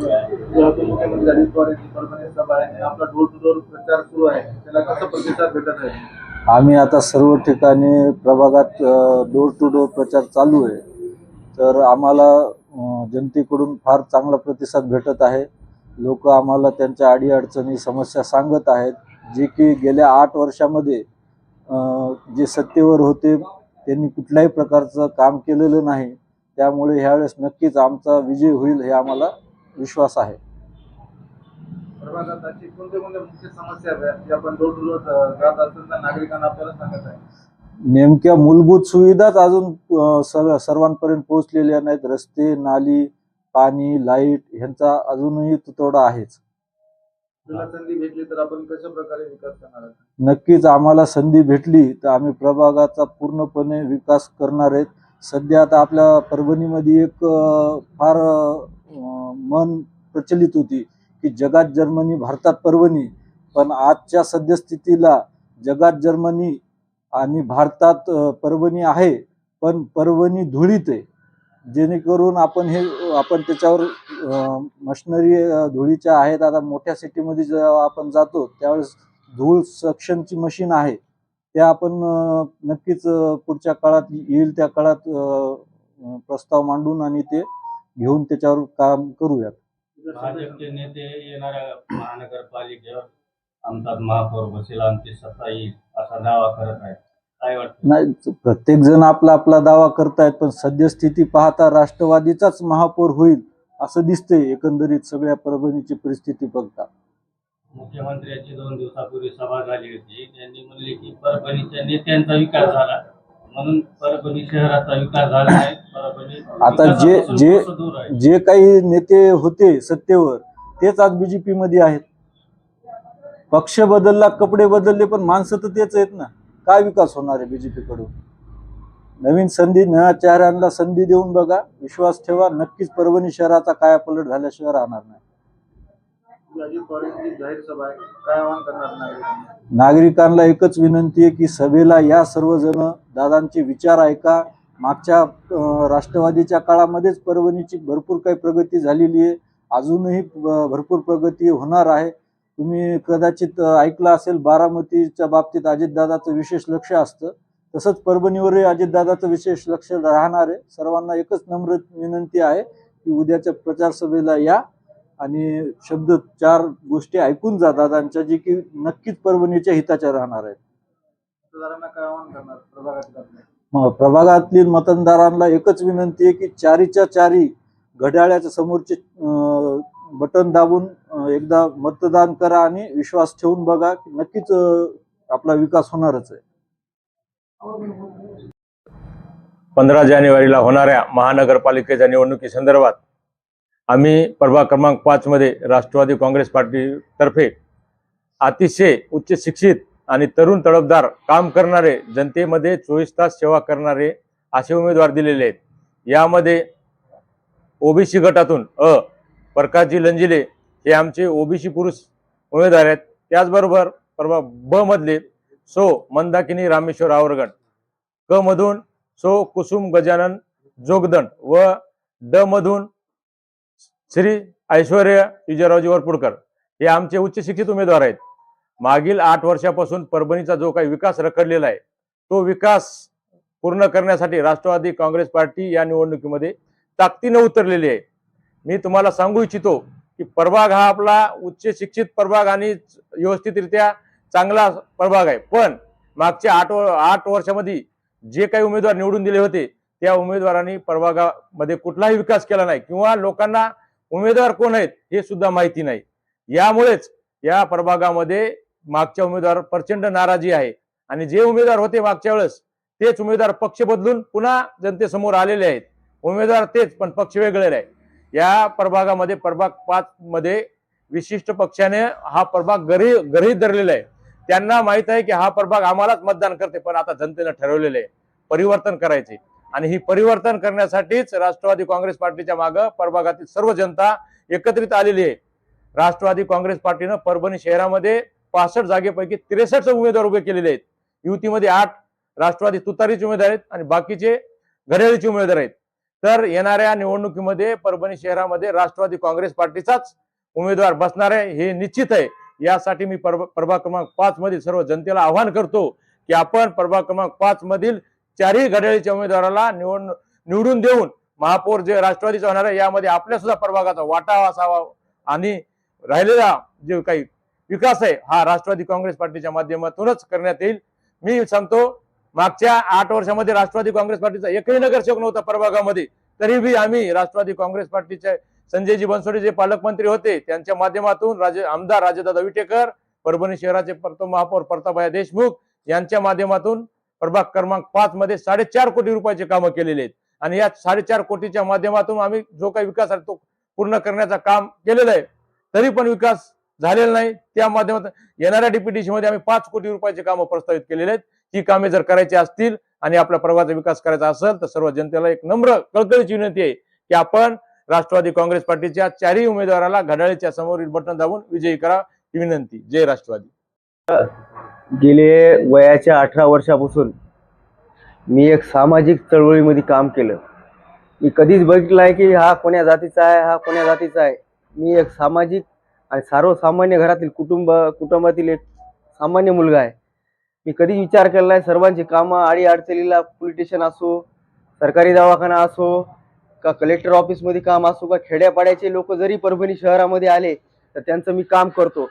मुख्यमंत्री अजित पवार यांची परभणी सभा आहे आपला डोर टू डोर प्रचार सुरू आहे. त्याला कसा प्रतिसाद भेटत आहे? आम्ही आता सर्व ठिकाणी प्रभागात डोर टू डोर प्रचार चालू आहे. तर आम्हाला जनतेकडून फार चांगला प्रतिसाद भेटत आहे. लोक आम्हाला त्यांच्या अडीअडचणी समस्या सांगत आहेत. जे की गेल्या आठ वर्षामध्ये जे सत्तेवर होते त्यांनी कुठल्याही प्रकारचं काम केलेलं नाही. त्यामुळे ह्यावेळेस नक्कीच आमचा विजय होईल हे आम्हाला विश्वास आहे. नेमक्या मूलभूत सुविधाच अजून सर्व सर्वांपर्यंत पोहोचलेल्या नाहीत. रस्ते नाली पाणी लाइट ह्यांचा अजूनही तुतवडा आहेच. तुला संधी भेटली तर आपण कशा प्रकारे विकास करणार आहात? नक्कीच आम्हाला संधी भेटली तर आम्ही प्रभागाचा पूर्णपणे विकास करणार आहेत. सध्या आता आपल्या परभणीमध्ये एक फार मन प्रचलित होती की जगात जर्मनी भारतात पर्वणी पण आजच्या सद्यस्थितीला जगात जर्मनी आणि भारतात पर्वणी आहे पण पर्वणी धुळीत आहे. जेणेकरून आपण हे आपण त्याच्यावर मशनरी धुळीच्या आहेत आता मोठ्या सिटीमध्ये जेव्हा आपण जातो त्यावेळेस धूळ सक्शनची मशीन आहे. ते आपण नक्कीच पुढच्या काळात येईल त्या काळात प्रस्ताव मांडून आणि ते घेऊन त्याच्यावर काम करूयात. भाजपचे नेते येणाऱ्या महानगरपालिकेवर महापौर बसेल आमची सत्ता येईल असा दावा करत आहेत. काय वाटतं? नाही प्रत्येक जण आपला आपला दावा करतायत पण सद्यस्थिती पाहता राष्ट्रवादीचाच महापौर होईल असं दिसतंय एकंदरीत सगळ्या परभणीची परिस्थिती बघता. मुख्यमंत्र्यांची दोन दिवसापूर्वी सभा झाली होती. त्यांनी म्हणले की परभणीच्या नेत्यांचा विकास झाला. म्हणून परभणी शहराचा विकास झाला नाही परभणी आता जे जे कसं दूर आहे. जे काही नेते होते सत्तेवर तेच आज बीजेपी मध्ये आहेत. पक्ष बदलला कपडे बदलले पण माणसं तर तेच आहेत ना. काय विकास होणार आहे बीजेपी कडून? नवीन संधी नव्या चेहऱ्यांना संधी देऊन बघा. विश्वास ठेवा. नक्कीच परभणी शहराचा कायापलट झाल्याशिवाय राहणार नाही. नागरिकांना? एकच विनंती आहे की सभेला या सर्वजण दादांचे विचार ऐका. मागच्या राष्ट्रवादीच्या काळामध्येच परभणीची भरपूर काही प्रगती झालेली आहे. अजूनही भरपूर प्रगती होणार आहे. तुम्ही कदाचित ऐकलं असेल बारामतीच्या बाबतीत अजितदादाचं विशेष लक्ष असतं. तसंच परभणीवरही अजितदादाचं विशेष लक्ष राहणार आहे. सर्वांना एकच नम्र विनंती आहे की उद्याच्या प्रचार सभेला या. आणि शब्द चार गोष्टी ऐकून जा दादांच्या जी की नक्कीच परभणीच्या हिताच्या राहणार आहेत. प्रभागातील मतदारांना एकच विनंती आहे की चारीच्या चारी घड्याळ्याच्या समोरचे बटन दाबून एकदा मतदान करा आणि विश्वास ठेवून बघा की नक्कीच आपला विकास होणारच आहे. पंधरा जानेवारीला होणाऱ्या महानगरपालिकेच्या निवडणुकीसंदर्भात आम्ही प्रभाग क्रमांक पाचमध्ये राष्ट्रवादी काँग्रेस पार्टीतर्फे अतिशय उच्च शिक्षित आणि तरुण तडफदार काम करणारे जनतेमध्ये चोवीस तास सेवा करणारे असे उमेदवार दिलेले आहेत. यामध्ये ओबीसी गटातून अ. प्रकाशजी लंजिले हे आमचे ओबीसी पुरुष उमेदवार आहेत. त्याचबरोबर प्रभा ब मधले सो मंदाकिनी रामेश्वर आवरगण क मधून सो कुसुम गजानन जोगदंड व ड मधून श्री ऐश्वर्य विजयरावजी वरपुडकर हे आमचे उच्च शिक्षित उमेदवार आहेत. मागील आठ वर्षापासून परभणीचा जो काही विकास रखडलेला आहे तो विकास पूर्ण करण्यासाठी राष्ट्रवादी काँग्रेस पार्टी या निवडणुकीमध्ये ताकदीनं उतरलेली आहे. मी तुम्हाला सांगू इच्छितो की प्रभाग हा आपला उच्च शिक्षित प्रभाग आणि व्यवस्थितरित्या चांगला प्रभाग आहे. पण मागच्या आठ व- आठ वर्षामध्ये जे काही उमेदवार निवडून दिले होते त्या उमेदवारांनी प्रभागामध्ये कुठलाही विकास केला नाही. किंवा लोकांना उमेदवार कोण आहेत हे सुद्धा माहिती नाही. यामुळेच या प्रभागामध्ये मागच्या उमेदवार प्रचंड नाराजी आहे. आणि जे उमेदवार होते मागच्या वेळेस तेच उमेदवार पक्ष बदलून पुन्हा जनतेसमोर आलेले आहेत. उमेदवार तेच पण पक्ष वेगळे आहे या प्रभागामध्ये प्रभाग पाच मध्ये विशिष्ट पक्षाने हा प्रभाग गरी गरहीत धरलेला आहे. त्यांना माहीत आहे की हा प्रभाग आम्हालाच मतदान करते पण आता जनतेनं ठरवलेलं आहे. परिवर्तन करायचे आणि ही परिवर्तन करण्यासाठीच राष्ट्रवादी काँग्रेस पार्टीच्या मागं परभागातील सर्व जनता एकत्रित आलेली आहे. राष्ट्रवादी काँग्रेस पार्टीनं परभणी शहरामध्ये पासष्ट जागेपैकी त्रेसष्ट उमेदवार उभे केलेले आहेत. युतीमध्ये आठ राष्ट्रवादी तुतारीचे उमेदवार आहेत आणि बाकीचे घड्याळीचे उमेदवार आहेत. तर येणाऱ्या निवडणुकीमध्ये परभणी शहरामध्ये राष्ट्रवादी काँग्रेस पार्टीचाच उमेदवार बसणार आहे हे निश्चित आहे. यासाठी मी प्रभाग क्रमांक पाच मधील सर्व जनतेला आवाहन करतो की आपण प्रभाग क्रमांक पाच मधील चारही घड्याळीच्या उमेदवाराला निवड निवडून देऊन महापौर जे राष्ट्रवादीचा होणार आहे यामध्ये आपल्या सुद्धा प्रभागाचा वाटा असावा आणि राहिलेला जे काही विकास आहे हा राष्ट्रवादी काँग्रेस पार्टीच्या माध्यमातूनच करण्यात येईल. मी सांगतो मागच्या आठ वर्षामध्ये राष्ट्रवादी काँग्रेस पार्टीचा एकही नगरसेवक नव्हता प्रभागामध्ये. तरी बी आम्ही राष्ट्रवादी काँग्रेस पार्टीचे संजयजी बनसोडे जे पालकमंत्री होते त्यांच्या माध्यमातून राजे आमदार राजेदादा विटेकर परभणी शहराचे प्रथम महापौर प्रतापया देशमुख यांच्या माध्यमातून प्रभाग क्रमांक पाच मध्ये साडेचार कोटी रुपयाचे कामं केलेले आहेत. आणि या साडेचार कोटीच्या माध्यमातून आम्ही जो काही विकास आहे तो पूर्ण करण्याचं काम केलेलं आहे. तरी पण विकास झालेला नाही. त्या माध्यमातून येणाऱ्या डीपीडीसी मध्ये आम्ही पाच कोटी रुपयाचे कामं प्रस्तावित केलेले आहेत. ही कामे जर करायची असतील आणि आपल्या प्रभागाचा विकास करायचा असेल तर सर्व जनतेला एक नम्र कळकळीची विनंती आहे की आपण राष्ट्रवादी काँग्रेस पार्टीच्या चारही उमेदवाराला घड्याळीच्या समोरील बटन दाबून विजयी करा ही विनंती. जय राष्ट्रवादी. गेले वयाच्या अठरा वर्षापासून मी एक सामाजिक चळवळीमध्ये काम केलं. मी कधीच बघितलं आहे की हा कोण्या जातीचा आहे हा कोण्या जातीचा आहे. मी एक सामाजिक आणि सर्वसामान्य घरातील कुटुंब कुटुंबातील एक सामान्य मुलगा आहे. मी कधी विचार केला नाही सर्वांची कामं आडी अडचणीला पोलीस स्टेशन असो सरकारी दवाखाना असो का कलेक्टर ऑफिसमध्ये काम असो का खेड्यापाड्याचे लोक जरी परभणी शहरामध्ये आले तर त्यांचं मी काम करतो.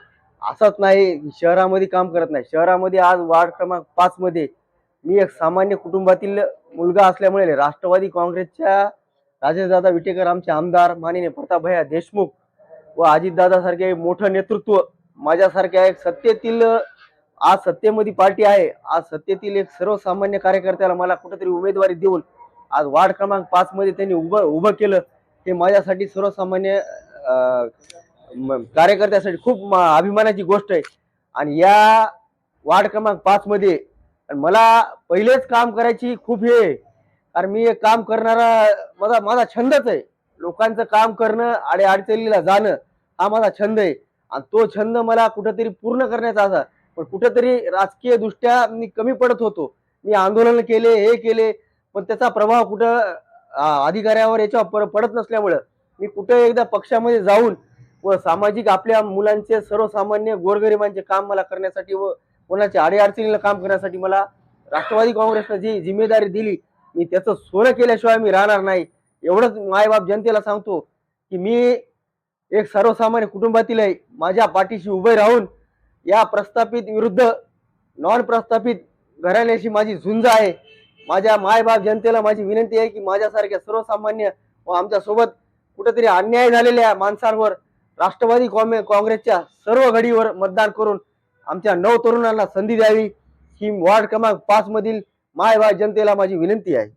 असंच नाही शहरामध्ये काम करत नाही. शहरामध्ये आज वार्ड क्रमांक पाच मध्ये मी एक सामान्य कुटुंबातील मुलगा असल्यामुळे राष्ट्रवादी काँग्रेसच्या राजेशदादा विटेकर आमचे आमदार माननीय प्रतापभया देशमुख व अजितदादासारखे मोठं नेतृत्व माझ्यासारख्या एक सत्तेतील आज सत्तेमध्ये पार्टी आहे. आज सत्तेतील एक सर्वसामान्य कार्यकर्त्याला मला कुठेतरी उमेदवारी देऊन आज वार्ड क्रमांक पाच मध्ये त्यांनी उभं उभं केलं. हे माझ्यासाठी सर्वसामान्य कार्यकर्त्यासाठी खूप अभिमानाची गोष्ट आहे. आणि या वार्ड क्रमांक पाच मध्ये मला पहिलेच काम करायची खूप हे आहे. कारण मी एक काम करणारा माझा माझा छंदच आहे. लोकांचं काम करणं आणि अडचणीला जाणं हा माझा छंद आहे. आणि तो छंद मला कुठंतरी पूर्ण करण्याचा असा. पण कुठंतरी राजकीय दृष्ट्या मी कमी पडत होतो. मी आंदोलन केले हे केले पण त्याचा प्रभाव कुठं अधिकाऱ्यावर याच्यावर पर- पडत नसल्यामुळं मी कुठं एकदा पक्षामध्ये जाऊन व सामाजिक आपल्या मुलांचे सर्वसामान्य गोरगरिबांचे काम मला करण्यासाठी व कोणाच्या अडीअडचणीला काम करण्यासाठी मला राष्ट्रवादी काँग्रेसनं जी जिम्मेदारी दिली मी त्याचं सोनं केल्याशिवाय मी राहणार नाही. एवढंच मायबाप जनतेला सांगतो की मी एक सर्वसामान्य कुटुंबातील आहे. माझ्या पाठीशी उभे राहून या प्रस्थापित विरुद्ध नॉन प्रस्थापित घराण्याशी माझी झुंज आहे. माझ्या मायबाप जनतेला माझी विनंती आहे की माझ्यासारख्या सर्वसामान्य व आमच्यासोबत कुठेतरी अन्याय झालेल्या माणसांवर राष्ट्रवादी काँग्रेसच्या सर्व घडीवर मतदान करून आमच्या नऊ तरुणांना संधी द्यावी. ही वार्ड क्रमांक पाच मधील मायबाप जनतेला माझी विनंती आहे.